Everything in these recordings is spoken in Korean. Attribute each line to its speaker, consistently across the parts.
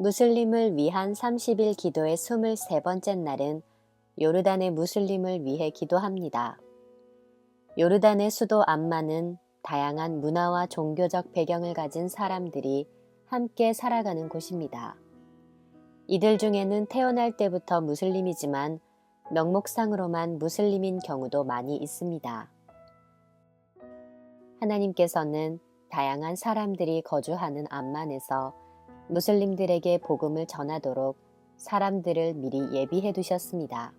Speaker 1: 무슬림을 위한 30일 기도의 23번째 날은 요르단의 무슬림을 위해 기도합니다. 요르단의 수도 암만은 다양한 문화와 종교적 배경을 가진 사람들이 함께 살아가는 곳입니다. 이들 중에는 태어날 때부터 무슬림이지만 명목상으로만 무슬림인 경우도 많이 있습니다. 하나님께서는 다양한 사람들이 거주하는 암만에서 무슬림들에게 복음을 전하도록 사람들을 미리 예비해 두셨습니다.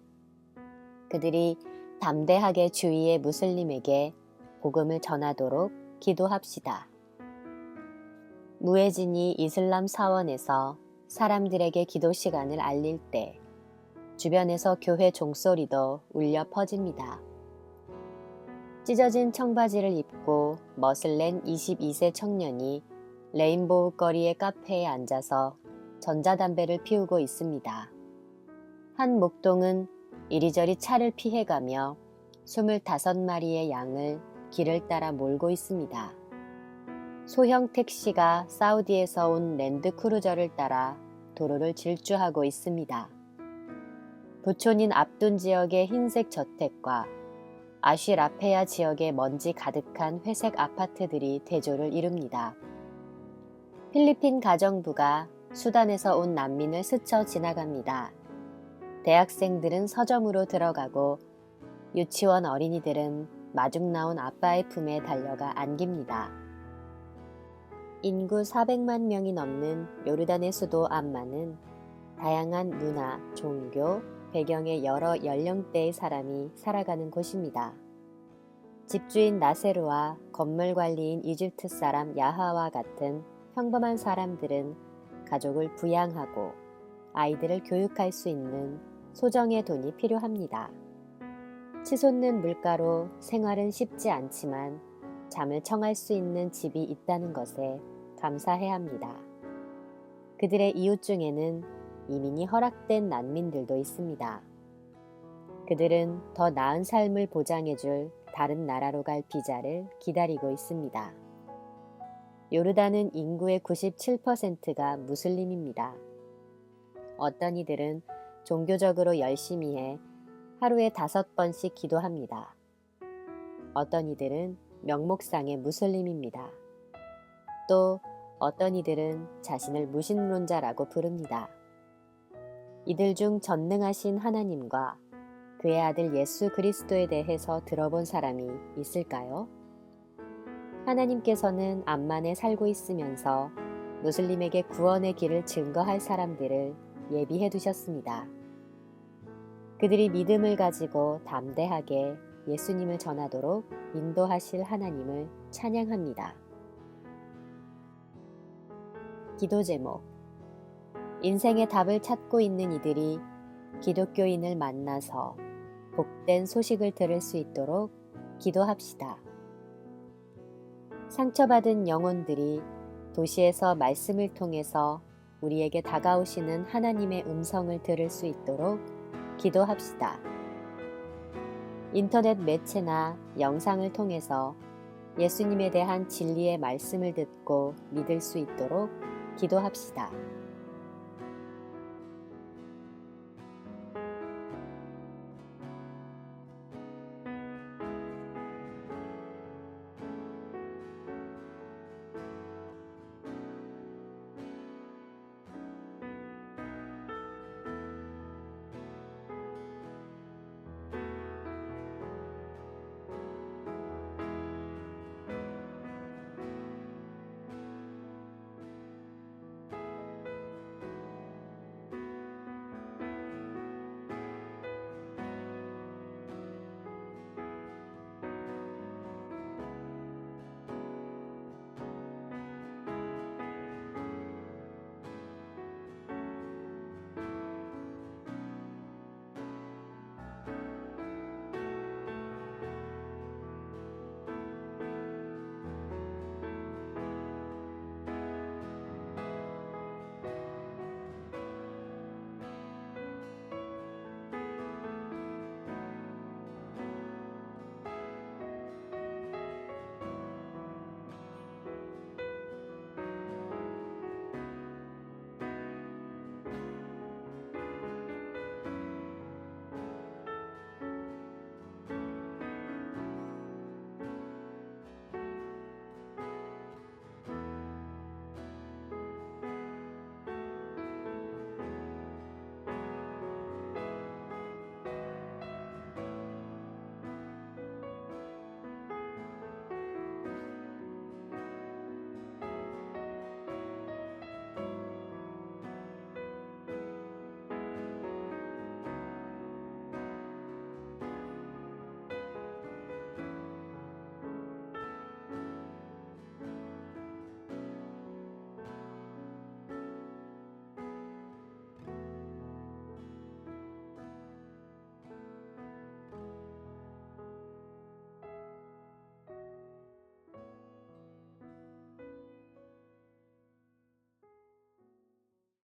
Speaker 1: 그들이 담대하게 주위의 무슬림에게 복음을 전하도록 기도합시다. 무에진이 이슬람 사원에서 사람들에게 기도 시간을 알릴 때 주변에서 교회 종소리도 울려 퍼집니다. 찢어진 청바지를 입고 낸 22세 청년이 레인보우 거리의 카페에 앉아서 전자담배를 피우고 있습니다. 한 목동은 이리저리 차를 피해가며 25마리의 양을 길을 따라 몰고 있습니다. 소형 택시가 사우디에서 온 랜드크루저를 따라 도로를 질주하고 있습니다. 부촌인 압둔 지역의 흰색 저택과 아쉬라페아 지역의 먼지 가득한 회색 아파트들이 대조를 이룹니다. 필리핀 가정부가 수단에서 온 난민을 스쳐 지나갑니다. 대학생들은 서점으로 들어가고 유치원 어린이들은 마중 나온 아빠의 품에 달려가 안깁니다. 인구 400만 명이 넘는 요르단의 수도 암만은 다양한 문화, 종교, 배경의 여러 연령대의 사람이 살아가는 곳입니다. 집주인 나세르와 건물 관리인 이집트 사람 야하와 같은 평범한 사람들은 가족을 부양하고 아이들을 교육할 수 있는 소정의 돈이 필요합니다. 치솟는 물가로 생활은 쉽지 않지만 잠을 청할 수 있는 집이 있다는 것에 감사해야 합니다. 그들의 이웃 중에는 이민이 허락된 난민들도 있습니다. 그들은 더 나은 삶을 보장해줄 다른 나라로 갈 비자를 기다리고 있습니다. 요르단은 인구의 97%가 무슬림입니다. 어떤 이들은 종교적으로 열심히 해 하루에 다섯 번씩 기도합니다. 어떤 이들은 명목상의 무슬림입니다. 또 어떤 이들은 자신을 무신론자라고 부릅니다. 이들 중 전능하신 하나님과 그의 아들 예수 그리스도에 대해서 들어본 사람이 있을까요? 하나님께서는 암만에 살고 있으면서 무슬림에게 구원의 길을 증거할 사람들을 예비해 두셨습니다. 그들이 믿음을 가지고 담대하게 예수님을 전하도록 인도하실 하나님을 찬양합니다. 기도 제목 인생의 답을 찾고 있는 이들이 기독교인을 만나서 복된 소식을 들을 수 있도록 기도합시다. 상처받은 영혼들이 도시에서 말씀을 통해서 우리에게 다가오시는 하나님의 음성을 들을 수 있도록 기도합시다. 인터넷 매체나 영상을 통해서 예수님에 대한 진리의 말씀을 듣고 믿을 수 있도록 기도합시다.